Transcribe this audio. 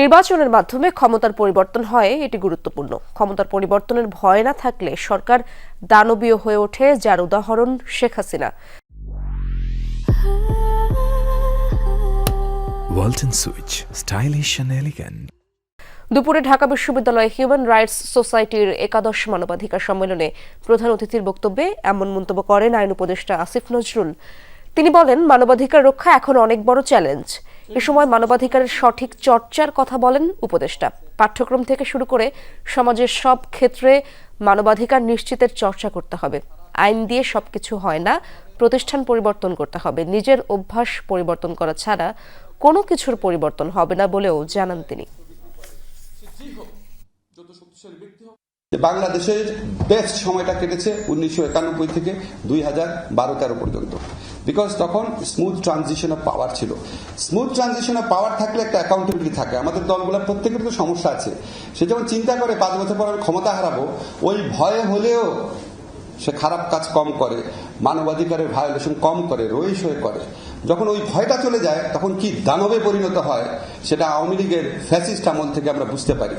নির্বাচনের মাধ্যমে ক্ষমতার পরিবর্তন হয় এটি গুরুত্বপূর্ণ। ক্ষমতার পরিবর্তনের ভয় না থাকলে সরকার দানবীয় হয়ে ওঠে যার উদাহরণ শেখ হাসিনা. দুপুরে ঢাকা বিশ্ববিদ্যালয় হিউম্যান রাইটস সোসাইটির একাদশ মানবাধিকার সম্মেলনে প্রধান অতিথির বক্তব্যে এমন মন্তব্য করেন আইন উপদেষ্টা আসিফ নজরুল। তিনি বলেন মানবাধিকার রক্ষা এখন অনেক বড় চ্যালেঞ্জ। এ সময় মানবাধিকারের সঠিক চর্চার কথা বলেন উপদেষ্টা। পাঠ্যক্রম থেকে শুরু করে সমাজের সব ক্ষেত্রে মানবাধিকার নিশ্চিতের চর্চা করতে হবে। আইন দিয়ে সবকিছু হয় না, প্রতিষ্ঠান পরিবর্তন করতে হবে। নিজের অভ্যাস পরিবর্তন করা ছাড়া কোনো কিছুর পরিবর্তন হবে না বলেও জানান তিনি। বাংলাদেশের বেস্ট সময়টা কেটেছে উনিশশো একানব্বই থেকে দুই হাজার বারো তেরো পর্যন্ত। বিকজ তখন স্মুথ ট্রানজিশন অফ পাওয়ার ছিল। স্মুথ ট্রানজিশন অফ পাওয়ার থাকলে একটা অ্যাকাউন্টেবিলিটি থাকে। আমাদের দলগুলোর প্রত্যেকের তো সমস্যা আছে। সে যখন চিন্তা করে পাঁচ বছর পর ক্ষমতা হারাবো, ওই ভয়ে হলেও সে খারাপ কাজ কম করে, মানবাধিকারের ভায়োলেশন কম করে রইস হয়ে করে। যখন ওই ভয়টা চলে যায়, তখন কি দানবে পরিণত হয়, সেটা আওয়ামী লীগের ফ্যাসিস্ট আমল থেকে আমরা বুঝতে পারি।